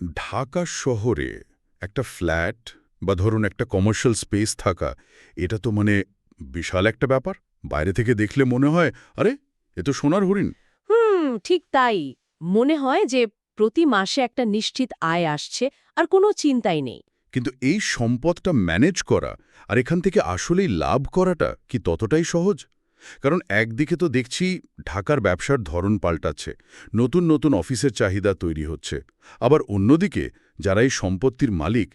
ঢাকা শহরে একটা ফ্ল্যাট বা ধরুন একটা কমার্শিয়াল স্পেস থাকা এটা তো মানে বিশাল একটা ব্যাপার। বাইরে থেকে দেখলে মনে হয় আরে এ তো সোনার হরিণ। হুম ঠিক তাই। মনে হয় যে প্রতি মাসে একটা নিশ্চিত আয় আসছে আর কোনো চিন্তাই নেই। কিন্তু এই সম্পদটা ম্যানেজ করা আর এখান থেকে আসলেই লাভ করাটা কি ততটাই সহজ? কারণ একদিকে তো দেখছি ঢাকার ব্যবসার ধরন পাল্টাচ্ছে, নতুন নতুন অফিসের চাহিদা তৈরি হচ্ছে। আবার অন্যদিকে যারা এই সম্পত্তির মালিক,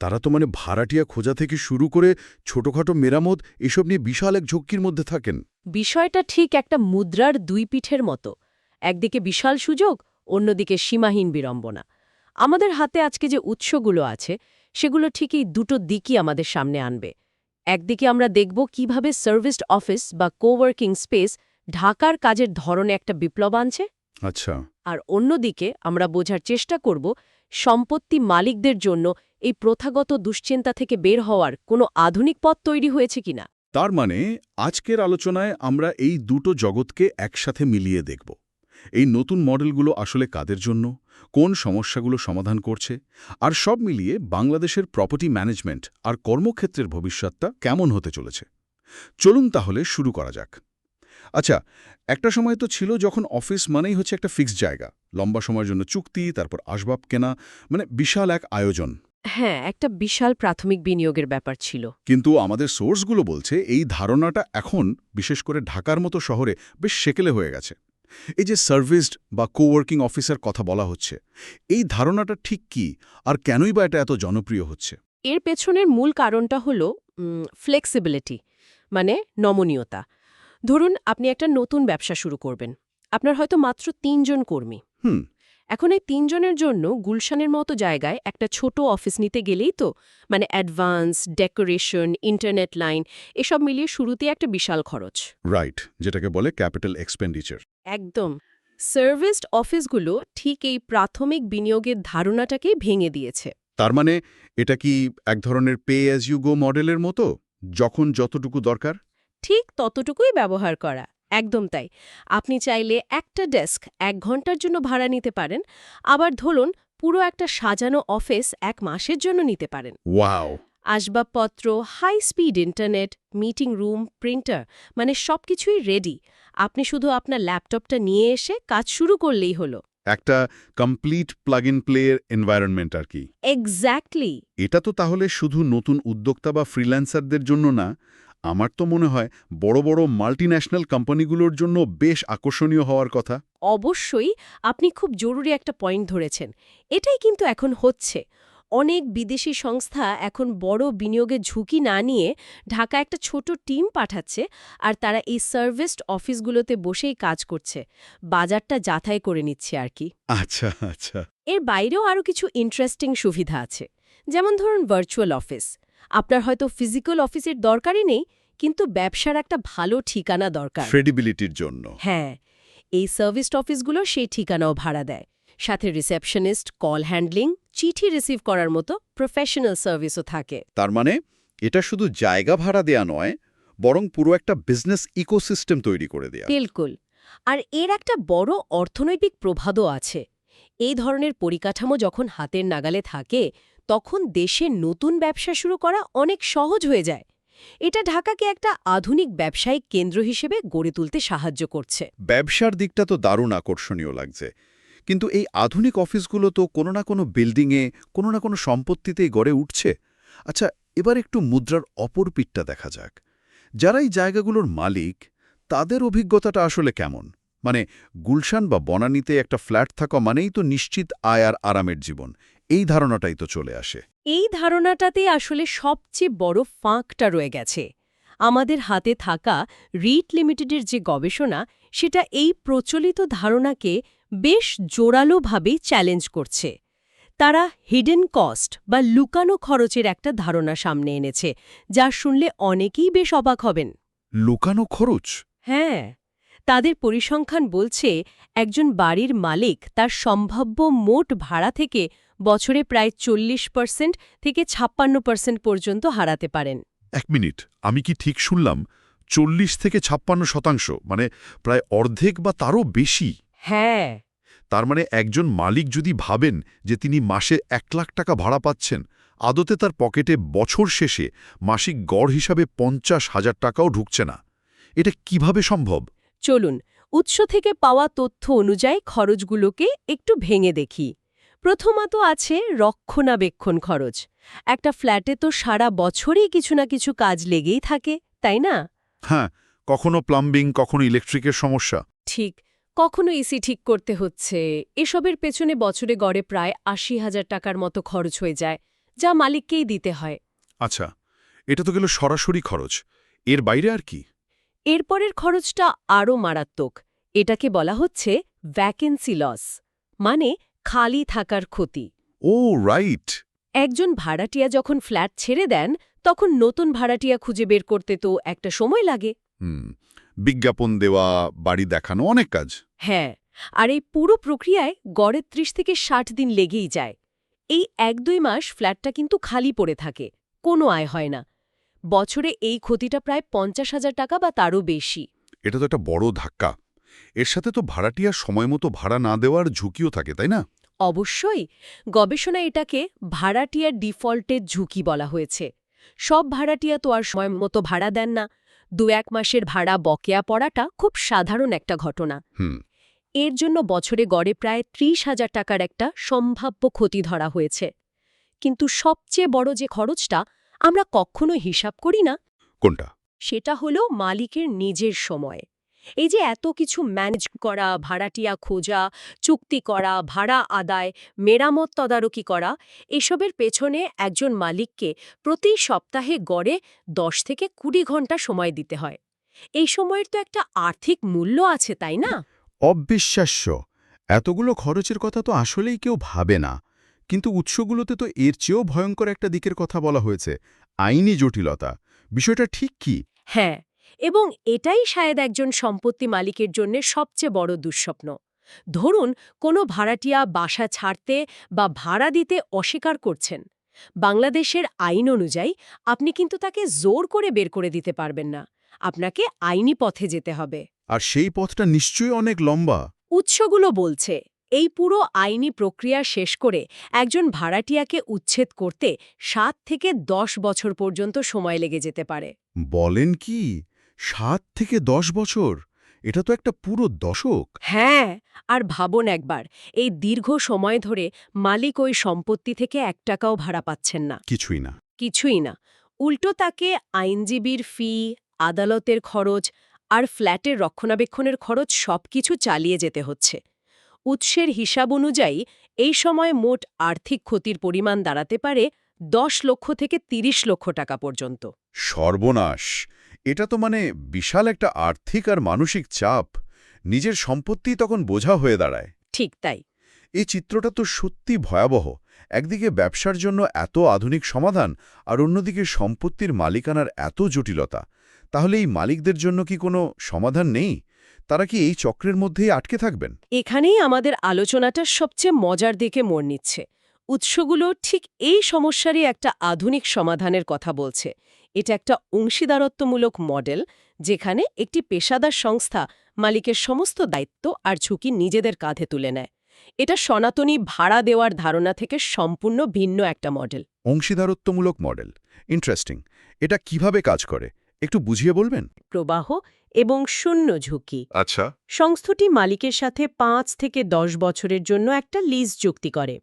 তারা তো মানে ভাড়াটিয়া খোঁজা থেকে শুরু করে ছোটখাটো মেরামত এসব নিয়ে বিশাল এক ঝক্কির মধ্যে থাকেন। বিষয়টা ঠিক একটা মুদ্রার দুই পিঠের মতো। একদিকে বিশাল সুযোগ, অন্যদিকে সীমাহীন বিড়ম্বনা। আমাদের হাতে আজকে যে উৎসগুলো আছে, সেগুলো ঠিকই দুটো দিকই আমাদের সামনে আনবে। একদিকে আমরা দেখব কীভাবে সার্ভিসড অফিস বা কোওয়ার্কিং স্পেস ঢাকার কাজের ধরনে একটা বিপ্লব আনছে। আচ্ছা। আর অন্যদিকে আমরা বোঝার চেষ্টা করব সম্পত্তি মালিকদের জন্য এই প্রথাগত দুশ্চিন্তা থেকে বের হওয়ার কোনো আধুনিক পথ তৈরি হয়েছে কিনা। তার মানে আজকের আলোচনায় আমরা এই দুটো জগৎকে একসাথে মিলিয়ে দেখব। এই নতুন মডেলগুলো আসলে কাদের জন্য? কোন সমস্যাগুলো সমাধান করছে? আর সব মিলিয়ে বাংলাদেশের প্রপার্টি ম্যানেজমেন্ট আর কর্মক্ষেত্রের ভবিষ্যৎটা কেমন হতে চলেছে? চলুন তাহলে শুরু করা যাক। আচ্ছা একটা সময় তো ছিল যখন অফিস মানেই হচ্ছে একটা ফিক্সড জায়গা। লম্বা সময়ের জন্য চুক্তি তারপর আসবাব কেনা মানে বিশাল এক আয়োজন। হ্যাঁ একটা বিশাল প্রাথমিক বিনিয়োগের ব্যাপার ছিল। কিন্তু আমাদের সোর্সগুলো বলছে এই ধারণাটা এখন বিশেষ করে ঢাকার মতো শহরে বেশ সেকেলে হয়ে গেছে। এই যে সার্ভিসড বা কোওয়ার্কিং অফিসার কথা বলা হচ্ছে এই ধারণাটা ঠিক কি? আর কেনই বা এটা এত জনপ্রিয় হচ্ছে? এর পেছনের মূল কারণটা হল ফ্লেক্সিবিলিটি মানে নমনীয়তা। ধরুন আপনি একটা নতুন ব্যবসা শুরু করবেন। আপনার হয়তো মাত্র তিনজন কর্মী। হুম। এখন এই তিনজনের জন্য গুলশানের মতো জায়গায় একটা ছোট অফিস নিতে গেলেই তো মানে অ্যাডভান্স ডেকোরেশন ইন্টারনেট লাইন এসব মিলিয়ে শুরুতে একটা বিশাল খরচ। রাইট যেটাকে বলে ক্যাপিটাল এক্সপেন্ডিচার। একদম। সার্ভিসড অফিসগুলো ঠিক এই প্রাথমিক বিনিয়োগের ধারণাটাকেই ভেঙে দিয়েছে। তার মানে এটা কি এক ধরনের পে অ্যাজ ইউ গো মডেলের মতো? যখন যতটুকু দরকার? ঠিক ততটুকুই ব্যবহার করা। একদম তাই। আপনি চাইলে একটা ডেস্ক এক ঘণ্টার জন্য ভাড়া নিতে পারেন আবার ধরুন পুরো একটা সাজানো অফিস এক মাসের জন্য নিতে পারেন। ওয়াও! আসবাবপত্র high speed internet meeting room printer মানে সবকিছুই রেডি। আপনি শুধু আপনার ল্যাপটপটা নিয়ে এসে কাজ শুরু করলেই হলো। একটা complete plug in play environment আর কি। এক্স্যাক্টলি। এটা তো তাহলে শুধু নতুন উদ্যোক্তা বা ফ্রিল্যান্সারদের জন্য না আমার তো মনে হয় বড় বড় মাল্টিন্যাশনাল কোম্পানিগুলোর জন্য বেশ আকর্ষণীয় হওয়ার কথা। অবশ্যই আপনি খুব জরুরি একটা পয়েন্ট ধরেছেন। এটাই কিন্তু এখন হচ্ছে। অনেক বিদেশি সংস্থা এখন বড় বিনিয়োগের ঝুঁকি না নিয়ে ঢাকা একটা ছোট টিম পাঠাচ্ছে আর তারা এই সার্ভিসড অফিসগুলোতে বসেই কাজ করছে। বাজারটা যাচাই করে নিচ্ছে আর কি। আচ্ছা আচ্ছা। এর বাইরেও আরও কিছু ইন্টারেস্টিং সুবিধা আছে। যেমন ধরুন ভার্চুয়াল অফিস আপনার হয়তো ফিজিক্যাল অফিসের দরকারই নেই কিন্তু ব্যবসার একটা ভালো ঠিকানা দরকার। ক্রেডিবিলিটির জন্য। হ্যাঁ এই সার্ভিসড অফিসগুলো সেই ঠিকানাও ভাড়া দেয়। সাথে রিসেপশনিস্ট কল হ্যান্ডলিং চিঠি রিসিভ করার মতো প্রফেশনাল সার্ভিসও থাকে। তার মানে এটা শুধু জায়গা ভাড়া দেয়া নয় বরং পুরো একটা বিজনেস ইকোসিস্টেম তৈরি করে দেয়া। বিলকুল। আর এর একটা বড় অর্থনৈতিক প্রভাদও আছে। এই ধরনের পরিকাঠামো যখন হাতের নাগালে থাকে তখন দেশে নতুন ব্যবসা শুরু করা অনেক সহজ হয়ে যায়। এটা ঢাকাকে একটা আধুনিক ব্যবসায়িক কেন্দ্র হিসেবে গড়ে তুলতে সাহায্য করছে। ব্যবসার দিকটা তো দারুণ আকর্ষণীয় লাগছে। কিন্তু এই আধুনিক অফিসগুলো তো কোনো না কোনো বিল্ডিংয়ে, কোনো না কোনো সম্পত্তিতেই গড়ে উঠছে। আচ্ছা এবার একটু মুদ্রার অপর পিঠটা দেখা যাক। যারা এই জায়গাগুলোর মালিক, তাদের অভিজ্ঞতাটা আসলে কেমন? মানে গুলশান বা বনানীতে একটা ফ্ল্যাট থাকা মানেই তো নিশ্চিত আয় আর আরামের জীবন। এই ধারণাটাই তো চলে আসে। এই ধারণাটাতে আসলে সবচেয়ে বড় ফাঁকটা রয়ে গেছে। আমাদের হাতে থাকা রিট লিমিটেডের যে গবেষণা সেটা এই প্রচলিত ধারণাকে বেশ জোরালোভাবেই চ্যালেঞ্জ করছে। তারা হিডেন কস্ট বা লুকানো খরচের একটা ধারণা সামনে এনেছে যা শুনলে অনেকেই বেশ অবাক হবেন। লুকানো খরচ? হ্যাঁ তাদের পরিসংখ্যান বলছে একজন বাড়ির মালিক তার সম্ভাব্য মোট ভাড়া থেকে বছরে প্রায় চল্লিশ পার্সেন্ট থেকে ছাপ্পান্ন পার্সেন্ট পর্যন্ত হারাতে পারেন। এক মিনিট আমি কি ঠিক শুনলাম? চল্লিশ থেকে ছাপ্পান্ন শতাংশ মানে প্রায় অর্ধেক বা তারও বেশি? হ্যাঁ। তার মানে একজন মালিক যদি ভাবেন যে তিনি মাসে এক লাখ টাকা ভাড়া পাচ্ছেন আদতে তার পকেটে বছর শেষে মাসিক গড় হিসাবে পঞ্চাশ হাজার টাকাও ঢুকছে না। এটা কীভাবে সম্ভব? চলুন উৎস থেকে পাওয়া তথ্য অনুযায়ী খরচগুলোকে একটু ভেঙে দেখি। প্রথমত আছে রক্ষণাবেক্ষণ খরচ। একটা ফ্ল্যাটে তো সারা বছরই কিছু না কিছু কাজ লেগেই থাকে তাই না? হ্যাঁ কখনো প্লাম্বিং কখনো ইলেকট্রিকের সমস্যা। ঠিক কখনো এসি ঠিক করতে হচ্ছে। এসবের পেছনে বছরে গড়ে প্রায় আশি হাজার টাকার মতো খরচ হয়ে যায় যা মালিককেই দিতে হয়। আচ্ছা এটা তো গেল সরাসরি খরচ। এর বাইরে আর কি? এরপরের খরচটা আরও মারাত্মক। এটাকে বলা হচ্ছে ভ্যাকেন্সি লস মানে খালি থাকার ক্ষতি। Oh right. একজন ভাড়াটিয়া যখন ফ্ল্যাট ছেড়ে দেন তখন নতুন ভাড়াটিয়া খুঁজে বের করতে তো একটা সময় লাগে। হুম বিজ্ঞাপন দেওয়া বাড়ি দেখানো অনেক কাজ। হ্যাঁ আর এই পুরো প্রক্রিয়ায় গড়ে ত্রিশ থেকে ষাট দিন লেগেই যায়। এই এক দুই মাস ফ্ল্যাটটা কিন্তু খালি পড়ে থাকে কোনো আয় হয় না। বছরে এই ক্ষতিটা প্রায় পঞ্চাশ হাজার টাকা বা তারও বেশি। এটা তো একটা বড় ধাক্কা। এর সাথে তো ভাড়াটিয়া সময় মতো ভাড়া না দেওয়ার ঝুঁকিও থাকে তাই না? অবশ্যই। গবেষণায় এটাকে ভাড়াটিয়ার ডিফল্টের ঝুঁকি বলা হয়েছে। সব ভাড়াটিয়া তো আর সময় মতো ভাড়া দেন না। দু এক মাসের ভাড়া বকেয়া পড়াটা খুব সাধারণ একটা ঘটনা। এর জন্য বছরে গড়ে প্রায় ত্রিশ হাজার টাকার একটা সম্ভাব্য ক্ষতি ধরা হয়েছে। কিন্তু সবচেয়ে বড় যে খরচটা আমরা কখনো হিসাব করি না। কোনটা? সেটা হলো মালিকের নিজের সময়। এই যে এত কিছু ম্যানেজ করা ভাড়াটিয়া খোঁজা চুক্তি করা ভাড়া আদায় মেরামত তদারকি করা এসবের পেছনে একজন মালিককে প্রতি সপ্তাহে গড়ে দশ থেকে কুড়ি ঘণ্টা সময় দিতে হয়। এই সময়ের তো একটা আর্থিক মূল্য আছে তাই না? অবিশ্বাস্য। এতগুলো খরচের কথা তো আসলেই কেউ ভাবে না। কিন্তু উৎসগুলোতে তো এর চেয়েও ভয়ঙ্কর একটা দিকের কথা বলা হয়েছে আইনি জটিলতা। বিষয়টা ঠিক কি? হ্যাঁ এবং এটাই শায়দ একজন সম্পত্তি মালিকের জন্য সবচেয়ে বড় দুঃস্বপ্ন। ধরুন কোনো ভাড়াটিয়া বাসা ছাড়তে বা ভাড়া দিতে অস্বীকার করছেন। বাংলাদেশের আইন অনুযায়ী আপনি কিন্তু তাকে জোর করে বের করে দিতে পারবেন না। আপনাকে আইনি পথে যেতে হবে। আর সেই পথটা নিশ্চয়ই অনেক লম্বা। উৎসগুলো বলছে এই পুরো আইনি প্রক্রিয়া শেষ করে একজন ভাড়াটিয়াকে উচ্ছেদ করতে সাত থেকে দশ বছর পর্যন্ত সময় লেগে যেতে পারে। বলেন কি? সাত থেকে দশ বছর? এটা তো একটা পুরো দশক। হ্যাঁ আর ভাবুন একবার এই দীর্ঘ সময় ধরে মালিক ওই সম্পত্তি থেকে এক টাকাও ভাড়া পাচ্ছেন না। কিছুই না। কিছুই না। উল্টো তাকে আইনজীবীর ফি আদালতের খরচ আর ফ্ল্যাটের রক্ষণাবেক্ষণের খরচ সবকিছু চালিয়ে যেতে হচ্ছে। উৎসের হিসাব অনুযায়ী এই সময় মোট আর্থিক ক্ষতির পরিমাণ দাঁড়াতে পারে দশ লক্ষ থেকে ৩০ লক্ষ টাকা পর্যন্ত। সর্বনাশ! এটা তো মানে বিশাল একটা আর্থিক আর মানসিক চাপ। নিজের সম্পত্তি তখন বোঝা হয়ে দাঁড়ায়। ঠিক তাই। এই চিত্রটা তো সত্যি ভয়াবহ। একদিকে ব্যবসার জন্য এত আধুনিক সমাধান আর অন্যদিকে সম্পত্তির মালিকানার এত জটিলতা। তাহলে এই মালিকদের জন্য কি কোনো সমাধান নেই? তারা কি এই চক্রের মধ্যেই আটকে থাকবেন? এখানেই আমাদের আলোচনাটা সবচেয়ে মজার দিকে মোড় নিচ্ছে। উৎসগুলো ঠিক এই সমস্যারই একটা আধুনিক সমাধানের কথা বলছে। এটা একটা অংশীদারত্বমূলক মডেল যেখানে একটি পেশাদার সংস্থা মালিকের সমস্ত দায়িত্ব আর ঝুঁকি নিজেদের কাঁধে তুলে নেয়। এটা সনাতনী ভাড়া দেওয়ার ধারণা থেকে সম্পূর্ণ ভিন্ন একটা মডেল। অংশীদারত্বমূলক মডেল। ইন্টারেস্টিং। এটা কীভাবে কাজ করে? একটু বুঝিয়ে বলবেন? প্রবাহ এবং শূন্য ঝুঁকি। আচ্ছা। সংস্থাটি মালিকের সাথে পাঁচ থেকে দশ বছরের জন্য একটা লিজ চুক্তি করে।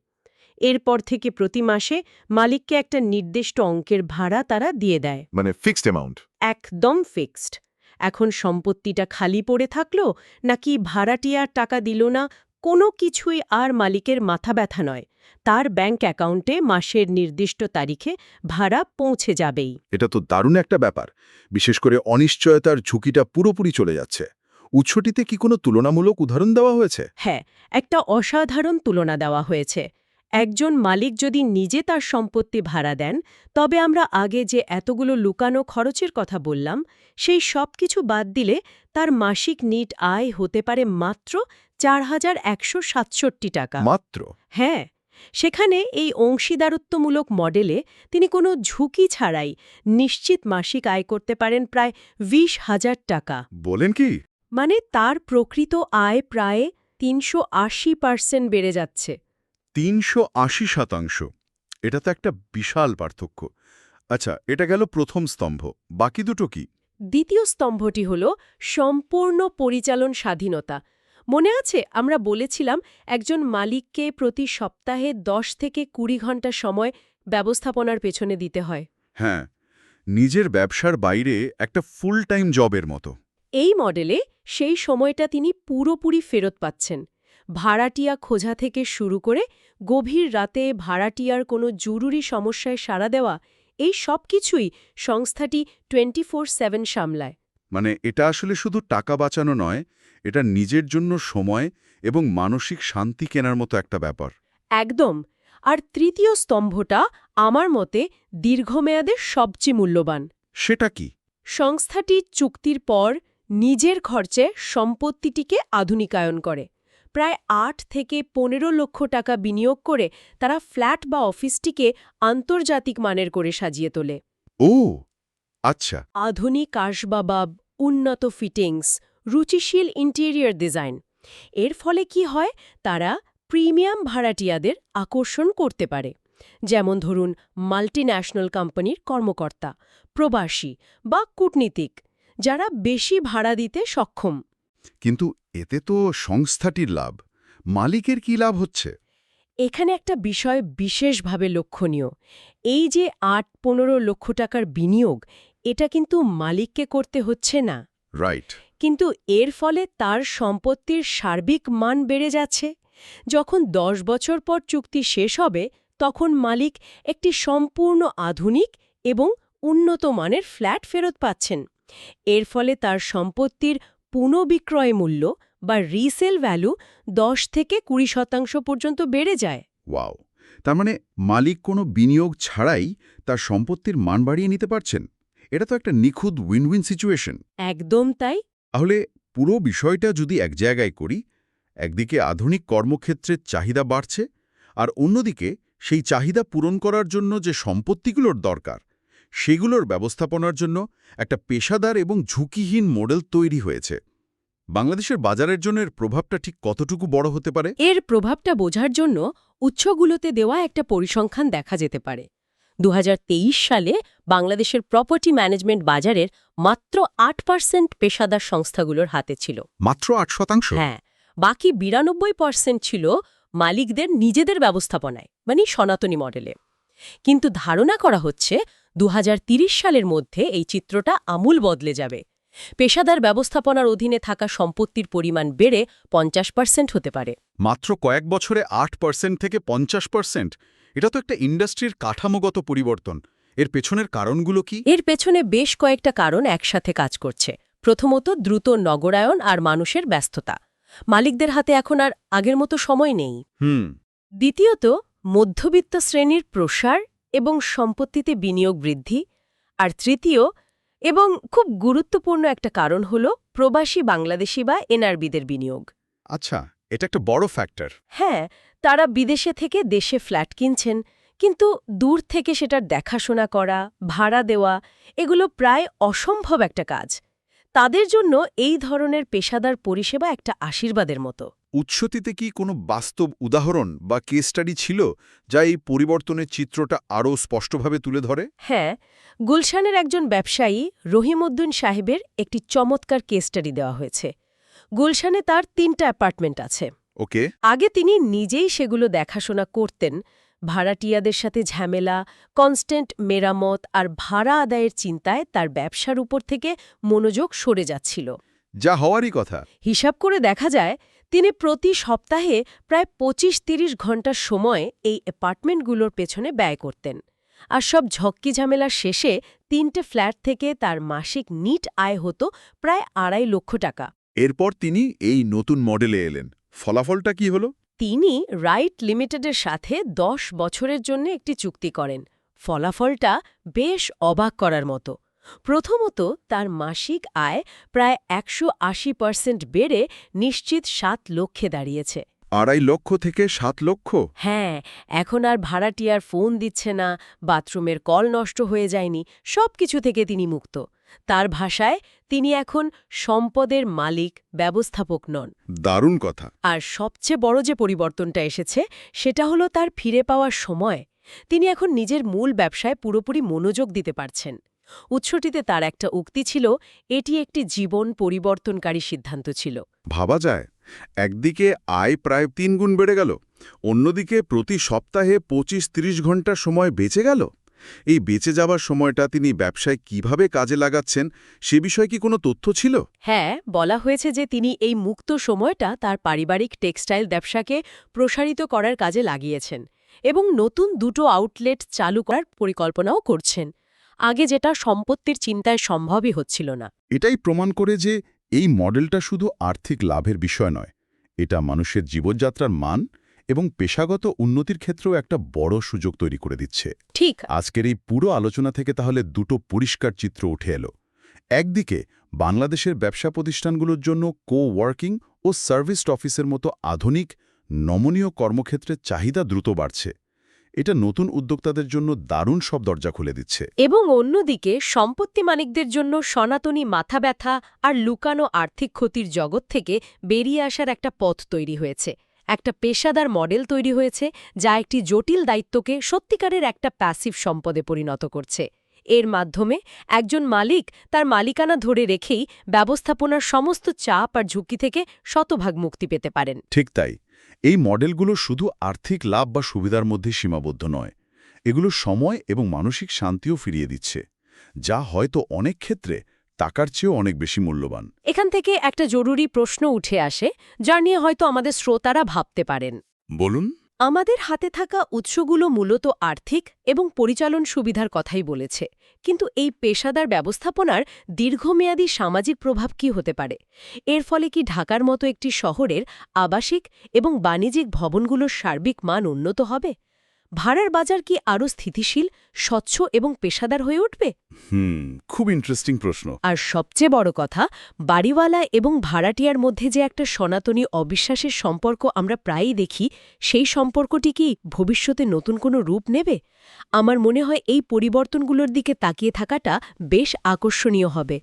এরপর থেকে প্রতি মাসে মালিককে একটা নির্দিষ্ট অঙ্কের ভাড়া তারা দিয়ে দেয়। মানে ফিক্সড অ্যামাউন্ট একদম ফিক্সড এখন সম্পত্তিটা খালি পড়ে থাকল নাকি ভাড়াটিয়ার টাকা দিল না কোনো কিছুই আর মালিকের মাথা ব্যথা নয়। তার ব্যাংক অ্যাকাউন্টে মাসের নির্দিষ্ট তারিখে ভাড়া পৌঁছে যাবেই। এটা তো দারুণ একটা ব্যাপার। বিশেষ করে অনিশ্চয়তার ঝুঁকিটা পুরোপুরি চলে যাচ্ছে। উৎসটিতে কি কোনো তুলনামূলক উদাহরণ দেওয়া হয়েছে? হ্যাঁ একটা অসাধারণ তুলনা দেওয়া হয়েছে। একজন মালিক যদি নিজে তার সম্পত্তি ভাড়া দেন তবে আমরা আগে যে এতগুলো লুকানো খরচের কথা বললাম সেই সব কিছু বাদ দিলে তার মাসিক নিট আয় হতে পারে মাত্র চার হাজার একশো সাতষট্টি টাকা। মাত্র? হ্যাঁ সেখানে এই অংশীদারত্বমূলক মডেলে তিনি কোনো ঝুঁকি ছাড়াই নিশ্চিত মাসিক আয় করতে পারেন প্রায় বিশ হাজার টাকা। বলেন কি? মানে তার প্রকৃত আয় প্রায় তিনশো আশি পার্সেন্ট বেড়ে যাচ্ছে। তিনশো আশি শতাংশ। এটা তো একটা বিশাল পার্থক্য। আচ্ছা এটা গেল প্রথম স্তম্ভ। বাকি দুটো কি? দ্বিতীয় স্তম্ভটি হল সম্পূর্ণ পরিচালন স্বাধীনতা। মনে আছে আমরা বলেছিলাম একজন মালিককে প্রতি সপ্তাহে দশ থেকে কুড়ি ঘণ্টা সময় ব্যবস্থাপনার পেছনে দিতে হয়। হ্যাঁ নিজের ব্যবসার বাইরে একটা ফুল টাইম জবের মতো। এই মডেলে সেই সময়টা তিনি পুরোপুরি ফেরত পাচ্ছেন। ভাড়াটিয়া খোঁজা থেকে শুরু করে গভীর রাতে ভাড়াটিয়ার কোনো জরুরি সমস্যায় সাড়া দেওয়া এই সব কিছুই সংস্থাটি টোয়েন্টি ফোর সেভেন সামলায়। মানে এটা আসলে শুধু টাকা বাঁচানো নয় এটা নিজের জন্য সময় এবং মানসিক শান্তি কেনার মতো একটা ব্যাপার। একদম। আর তৃতীয় স্তম্ভটা আমার মতে দীর্ঘমেয়াদের সবচেয়ে মূল্যবান। সেটা কি? সংস্থাটি চুক্তির পর নিজের খরচে সম্পত্তিটিকে আধুনিকায়ন করে। প্রায় আট থেকে পনেরো লক্ষ টাকা বিনিয়োগ করে তারা ফ্ল্যাট বা অফিসটিকে আন্তর্জাতিক মানের করে সাজিয়ে তোলে। ও আচ্ছা। আধুনিক আসবাবাব উন্নত ফিটিংস রুচিশীল ইন্টেরিয়র ডিজাইন। এর ফলে কি হয়? তারা প্রিমিয়াম ভাড়াটিয়াদের আকর্ষণ করতে পারে। যেমন ধরুন মাল্টিন্যাশনাল কোম্পানির কর্মকর্তা প্রবাসী বা কূটনীতিক যারা বেশি ভাড়া দিতে সক্ষম। কিন্তু এতে তো সংস্থাটির লাভ। মালিকের কি লাভ হচ্ছে? এখানে একটা বিষয় বিশেষভাবে লক্ষণীয়। এই যে আট পনেরো লক্ষ টাকার বিনিয়োগ এটা কিন্তু মালিককে করতে হচ্ছে না। রাইট কিন্তু এর ফলে তার সম্পত্তির সার্বিক মান বেড়ে যাচ্ছে। যখন দশ বছর পর চুক্তি শেষ হবে তখন মালিক একটি সম্পূর্ণ আধুনিক এবং উন্নত মানের ফ্ল্যাট ফেরত পাচ্ছেন। এর ফলে তার সম্পত্তির পুনঃবিক্রয় মূল্য বা রিসেল ভ্যালু দশ থেকে কুড়ি শতাংশ পর্যন্ত বেড়ে যায়। ওয়াও। তার মানে মালিক কোনো বিনিয়োগ ছাড়াই তার সম্পত্তির মান বাড়িয়ে নিতে পারছেন? এটা তো একটা নিখুঁত উইন উইন সিচুয়েশন একদম তাই। তাহলে পুরো বিষয়টা যদি এক জায়গায় করি একদিকে আধুনিক কর্মক্ষেত্রের চাহিদা বাড়ছে আর অন্যদিকে সেই চাহিদা পূরণ করার জন্য যে সম্পত্তিগুলোর দরকার সেগুলোর ব্যবস্থাপনার জন্য একটা পেশাদার এবং ঝুঁকিহীন মডেল তৈরি হয়েছে। বাংলাদেশের বাজারের জন্য এর প্রভাবটা ঠিক কতটুকু বড় হতে পারে? এর প্রভাবটা বোঝার জন্য উৎসগুলোতে দেওয়া একটা পরিসংখ্যান দেখা যেতে পারে। দু হাজার তেইশ সালে বাংলাদেশের প্রপার্টি ম্যানেজমেন্ট বাজারের মাত্র আট পার্সেন্ট পেশাদার সংস্থাগুলোর হাতে ছিল। মাত্র আট শতাংশ? হ্যাঁ বাকি বিরানব্বই পার্সেন্ট ছিল মালিকদের নিজেদের ব্যবস্থাপনায় মানে সনাতনী মডেলে। কিন্তু ধারণা করা হচ্ছে দু সালের মধ্যে এই চিত্রটা আমূল বদলে যাবে। পেশাদার ব্যবস্থাপনার অধীনে থাকা সম্পত্তির পরিমাণ বেড়ে পঞ্চাশ পার্সেন্ট হতে পারে। মাত্র কয়েক বছরে আট পার্সেন্ট থেকে পঞ্চাশ পার্সেন্ট। এটা তো একটা ইন্ডাস্ট্রির কাঠামোগত পরিবর্তন। এর পেছনের কারণগুলো কি? এর পেছনে বেশ কয়েকটা কারণ একসাথে কাজ করছে। প্রথমত দ্রুত নগরায়ন আর মানুষের ব্যস্ততা। মালিকদের হাতে এখন আর আগের মতো সময় নেই। হুম। দ্বিতীয়ত মধ্যবিত্ত শ্রেণির প্রসার এবং সম্পত্তিতে বিনিয়োগ বৃদ্ধি। আর তৃতীয় এবং খুব গুরুত্বপূর্ণ একটা কারণ হল প্রবাসী বাংলাদেশি বা এনআরবিদের বিনিয়োগ। আচ্ছা এটা একটা বড় ফ্যাক্টর। হ্যাঁ তারা বিদেশে থেকে দেশে ফ্ল্যাট কিনছেন কিন্তু দূর থেকে সেটার দেখাশোনা করা ভাড়া দেওয়া এগুলো প্রায় অসম্ভব একটা কাজ। তাদের জন্য এই ধরনের পেশাদার পরিষেবা একটা আশীর্বাদের মতো। উৎসতিতে কি কোনো বাস্তব উদাহরণ বা কেস স্টাডি ছিল যা এই পরিবর্তনের চিত্রটা আরও স্পষ্টভাবে তুলে ধরে? হ্যাঁ গুলশানের একজন ব্যবসায়ী রহিমউদ্দিন সাহেবের একটি চমৎকার কেস স্টাডি দেওয়া হয়েছে। গুলশানে তার তিনটা অ্যাপার্টমেন্ট আছে। ওকে। আগে তিনি নিজেই সেগুলো দেখাশোনা করতেন ভাড়াটিয়াদের সাথে ঝামেলা কনস্ট্যান্ট মেরামত আর ভাড়া আদায়ের চিন্তায় তার ব্যবসার উপর থেকে মনোযোগ সরে যাচ্ছিল। যা হওয়ারই কথা। হিসাব করে দেখা যায় তিনি প্রতি সপ্তাহে প্রায় পঁচিশ তিরিশ ঘণ্টার সময় এই অ্যাপার্টমেন্টগুলোর পেছনে ব্যয় করতেন। আর সব ঝক্কি ঝামেলার শেষে তিনটে ফ্ল্যাট থেকে তার মাসিক নিট আয় হতো প্রায় আড়াই লক্ষ টাকা। এরপর তিনি এই নতুন মডেলে এলেন। ফলাফলটা কি হলো? তিনি রাইট লিমিটেডের সাথে দশ বছরের জন্য একটি চুক্তি করেন। ফলাফলটা বেশ অবাক করার মতো। প্রথমত তার মাসিক আয় প্রায় একশো আশি পার্সেন্ট বেড়ে নিশ্চিত সাত লক্ষে দাঁড়িয়েছে। আড়াই লক্ষ থেকে সাত লক্ষ? হ্যাঁ এখন আর ভাড়াটিয়ার ফোন দিচ্ছে না বাথরুমের কল নষ্ট হয়ে যায়নি সব কিছু থেকে তিনি মুক্ত। তার ভাষায় তিনি এখন সম্পদের মালিক ব্যবস্থাপক নন। দারুণ কথা। আর সবচেয়ে বড় যে পরিবর্তনটা এসেছে সেটা হলো তার ফিরে পাওয়ার সময়। তিনি এখন নিজের মূল ব্যবসায় পুরোপুরি মনোযোগ দিতে পারছেন। উৎসটিতে তার একটা উক্তি ছিল এটি একটি জীবন পরিবর্তনকারী সিদ্ধান্ত ছিল। ভাবা যায়। একদিকে আয় প্রায় তিন গুণ বেড়ে গেল অন্যদিকে প্রতি সপ্তাহে পঁচিশ তিরিশ ঘণ্টা সময় বেঁচে গেল। এই বেঁচে যাবার সময়টা তিনি ব্যবসায় কীভাবে কাজে লাগাচ্ছেন সে বিষয়ে কি কোনো তথ্য ছিল? হ্যাঁ বলা হয়েছে যে তিনি এই মুক্ত সময়টা তার পারিবারিক টেক্সটাইল ব্যবসাকে প্রসারিত করার কাজে লাগিয়েছেন এবং নতুন দুটো আউটলেট চালু করার পরিকল্পনাও করছেন। আগে যেটা সম্পত্তির চিন্তায় সম্ভবই হচ্ছিল না। এটাই প্রমাণ করে যে এই মডেলটা শুধু আর্থিক লাভের বিষয় নয় এটা মানুষের জীবনযাত্রার মান এবং পেশাগত উন্নতির ক্ষেত্রেও একটা বড় সুযোগ তৈরি করে দিচ্ছে। ঠিক। আজকের এই পুরো আলোচনা থেকে তাহলে দুটো পরিষ্কার চিত্র উঠে এলো। একদিকে বাংলাদেশের ব্যবসা প্রতিষ্ঠানগুলোর জন্য কো ওয়ার্কিং ও সার্ভিসড অফিসের মতো আধুনিক নমনীয় কর্মক্ষেত্রের চাহিদা দ্রুত বাড়ছে। এটা নতুন উদ্যোক্তাদের জন্য দারুণ সব দরজা খুলে দিচ্ছে। এবং অন্যদিকে সম্পত্তি মালিকদের জন্য সনাতনী মাথা ব্যথা আর লুকানো আর্থিক ক্ষতির জগৎ থেকে বেরিয়ে আসার একটা পথ তৈরি হয়েছে। একটা পেশাদার মডেল তৈরি হয়েছে যা একটি জটিল দায়িত্বকে সত্যিকারের একটা প্যাসিভ সম্পদে পরিণত করছে। এর মাধ্যমে একজন মালিক তার মালিকানা ধরে রেখেই ব্যবস্থাপনার সমস্ত চাপ আর ঝুঁকি থেকে শতভাগ মুক্তি পেতে পারেন। ঠিক তাই। এই মডেলগুলো শুধু আর্থিক লাভ বা সুবিধার মধ্যে সীমাবদ্ধ নয়, এগুলো সময় এবং মানসিক শান্তিও ফিরিয়ে দিচ্ছে, যা হয়তো অনেক ক্ষেত্রে টাকার চেয়েও অনেক বেশি মূল্যবান। এখান থেকে একটা জরুরি প্রশ্ন উঠে আসে যা নিয়ে হয়তো আমাদের শ্রোতারা ভাবতে পারেন। বলুন। আমাদের হাতে থাকা উৎসগুলো মূলত আর্থিক এবং পরিচালন সুবিধার কথাই বলেছে। কিন্তু এই পেশাদার ব্যবস্থাপনার দীর্ঘমেয়াদী সামাজিক প্রভাব কি হতে পারে? এর ফলে কি ঢাকার মতো একটি শহরের আবাসিক এবং বাণিজ্যিক ভবনগুলোর সার্বিক মান উন্নত হবে? ভাড়ার বাজার কি আরও স্থিতিশীল স্বচ্ছ এবং পেশাদার হয়ে উঠবে? হুম খুব ইন্টারেস্টিং প্রশ্ন। আর সবচেয়ে বড় কথা বাড়িওয়ালা এবং ভাড়াটিয়ার মধ্যে যে একটা সনাতনী অবিশ্বাসের সম্পর্ক আমরা প্রায়ই দেখি সেই সম্পর্কটি কি ভবিষ্যতে নতুন কোনো রূপ নেবে? আমার মনে হয় এই পরিবর্তনগুলোর দিকে তাকিয়ে থাকাটা বেশ আকর্ষণীয় হবে।